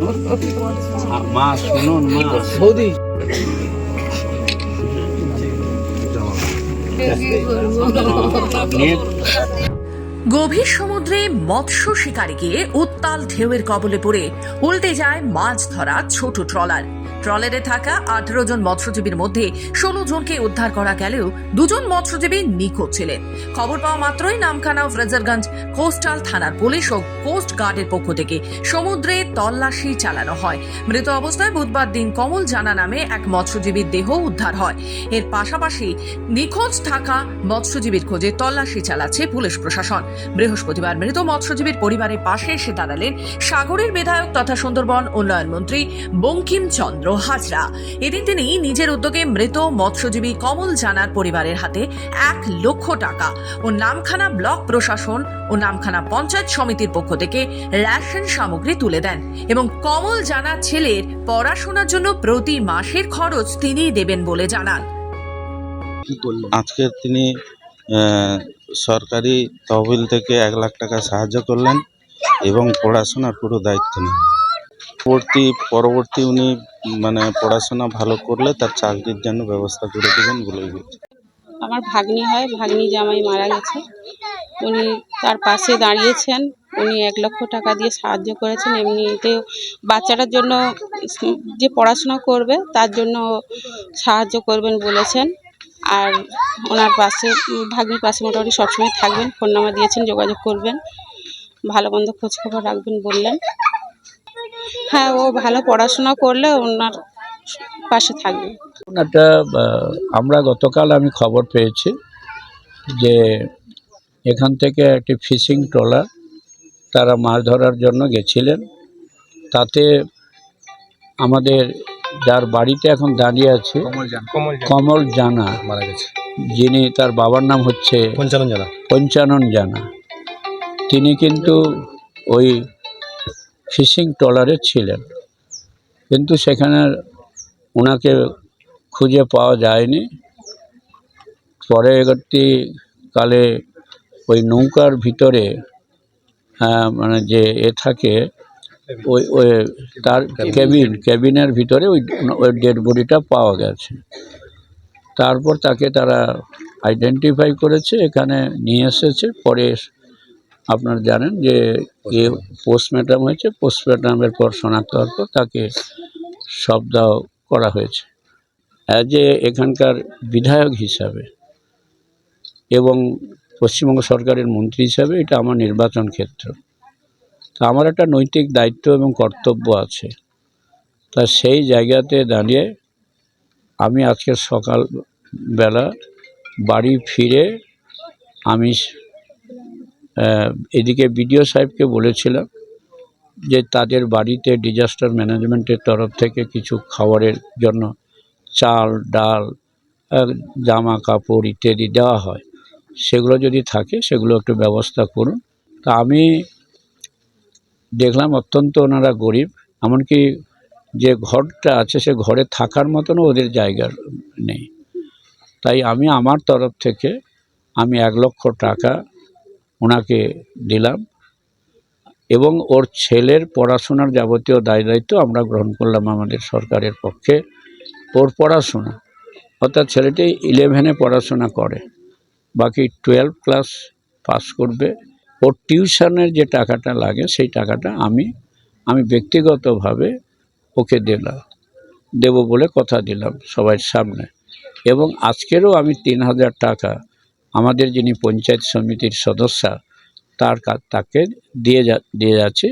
মা শুনুন মা। সৌদি গভীর সমুদ্রে মৎস্য শিকারে গিয়ে উত্তাল ঢেউয়ের কবলে পড়ে উল্টে যায় মাছ ধরা ছোট ট্রলার। ট্রলারে থাকা আঠারো জন মৎস্যজীবীর মধ্যে ষোলো জনকে উদ্ধার করা গেলেও দুজন মৎস্যজীবী নিখোঁজ ছিলেন। খবর পাওয়া মাত্রই নামখানা ফ্রেজারগঞ্জ কোস্টাল থানার পুলিশ ও কোস্ট গার্ডের পক্ষ থেকে সমুদ্রে তল্লাশি চালানো হয়। মৃত অবস্থায় বুধবার দিন কমল জানা নামে এক মৎস্যজীবীর দেহ উদ্ধার হয়। এর পাশাপাশি নিখোঁজ থাকা মৎস্যজীবীর খোঁজে তল্লাশি চালাচ্ছে পুলিশ প্রশাসন। বৃহস্পতিবার মৃত মৎস্যজীবীর পরিবারের পাশে এসে দাঁড়ালেন সাগরের বিধায়ক তথা সুন্দরবন উন্নয়ন মন্ত্রী বঙ্কিম চন্দ্র হাজরা। এদিন তিনি নিজের উদ্যোগে মৃত মৎস্যজীবী কমল জানার পরিবারের হাতে এক লক্ষ টাকা ও নামখানা ব্লক প্রশাসন ও নামখানা পঞ্চায়েত সমিতির পক্ষ থেকে রেশন সামগ্রী তুলে দেন এবং কমল জানার ছেলের পড়াশোনার জন্য প্রতি মাসের খরচ তিনি দেবেন বলে জানান। আজকে তিনি সরকারি তহবিল থেকে এক লাখ টাকা সাহায্য করলেন এবং পড়াশোনার পুরো দায়িত্ব নেন পরবর্তী পরবর্তী উনি মানে পড়াশোনা ভালো করলে তার চাকরির জন্য ব্যবস্থা করে দেবেন বলে আমার ভাগ্নি হয়, ভাগ্নি জামাই মারা গেছে। উনি তার পাশে দাঁড়িয়েছেন, উনি এক লক্ষ টাকা দিয়ে সাহায্য করেছেন। এমনিতে বাচ্চাটার জন্য যে পড়াশোনা করবে, তার জন্য সাহায্য করবেন বলেছেন। আর ওনার পাশে, ভাগ্নির পাশে মোটামুটি সবসময় থাকবেন, ফোন নাম্বার দিয়েছেন, যোগাযোগ করবেন, ভালো মন্দ খোঁজখবর রাখবেন বললেন। হ্যাঁ ও ভালো পড়াশোনা করলে ওনার পাশে থাকবে। একটা আমরা গতকাল আমি খবর পেয়েছি যে এখান থেকে একটি ফিশিং ট্রলার তারা মাছ ধরার জন্য গেছিলেন। তাতে আমাদের যার বাড়িতে এখন দাঁড়িয়ে আছে কমল জানা। মারা গেছে। যিনি তার বাবার নাম হচ্ছে পঞ্চানন জানা। পঞ্চানন জানা। তিনি কিন্তু ওই ফিশিং ট্রলারে ছিলেন। কিন্তু সেখানে ওনাকে খুঁজে পাওয়া যায়নি। পরে কালে ওই নৌকার ভিতরে আহ, মানে যে এ থাকে ওই ওই তার কেবিন কেবিনের ভিতরে ওই ওই ডেড বডিটা পাওয়া গেছে। তারপর তাকে তারা আইডেন্টিফাই করেছে এখানে নিয়ে এসেছে। পরে আপনারা জানেন যে এ পোস্টমর্টম হয়েছে পোস্টমর্টমের পর শনাক্ত হওয়ার পর তাকে শবদাহ করা হয়েছে। অ্যাজ এ এখানকার বিধায়ক হিসাবে এবং পশ্চিমবঙ্গ সরকারের মন্ত্রী হিসাবে এটা আমার নির্বাচন ক্ষেত্র। তা আমার একটা নৈতিক দায়িত্ব এবং কর্তব্য আছে। তা সেই জায়গাতে দাঁড়িয়ে আমি আজকে সকালবেলা বাড়ি ফিরে আমি এদিকে বিডিও সাহেবকে বলেছিলাম যে তাদের বাড়িতে ডিজাস্টার ম্যানেজমেন্টের তরফ থেকে কিছু খাবারের জন্য চাল, ডাল জামা কাপড় ইত্যাদি দেওয়া হয়। সেগুলো যদি থাকে, সেগুলো একটু ব্যবস্থা করুন। তা আমি দেখলাম অত্যন্ত ওনারা গরিব, এমনকি যে ঘরটা আছে, সে ঘরে থাকার মতনও ওদের জায়গা নেই। তাই আমি আমার তরফ থেকে আমি এক লক্ষ টাকা ওনাকে দিলাম এবং ওর ছেলের পড়াশোনার যাবতীয় দায় দায়িত্ব আমরা গ্রহণ করলাম আমাদের সরকারের পক্ষে ওর পড়াশোনা। অর্থাৎ ছেলেটি ইলেভেনে পড়াশোনা করে, বাকি টুয়েলভ ক্লাস পাস করবে। ওর টিউশনের যে টাকাটা লাগে সেই টাকাটা আমি আমি ব্যক্তিগতভাবে ওকে দিলাম, দেব বলে কথা দিলাম সবার সামনে। এবং আজকেরও আমি তিন হাজার টাকা আমাদের যিনি পঞ্চায়েত সমিতির সদস্যা তার তাকে দিয়ে যা দিয়ে যাচ্ছি।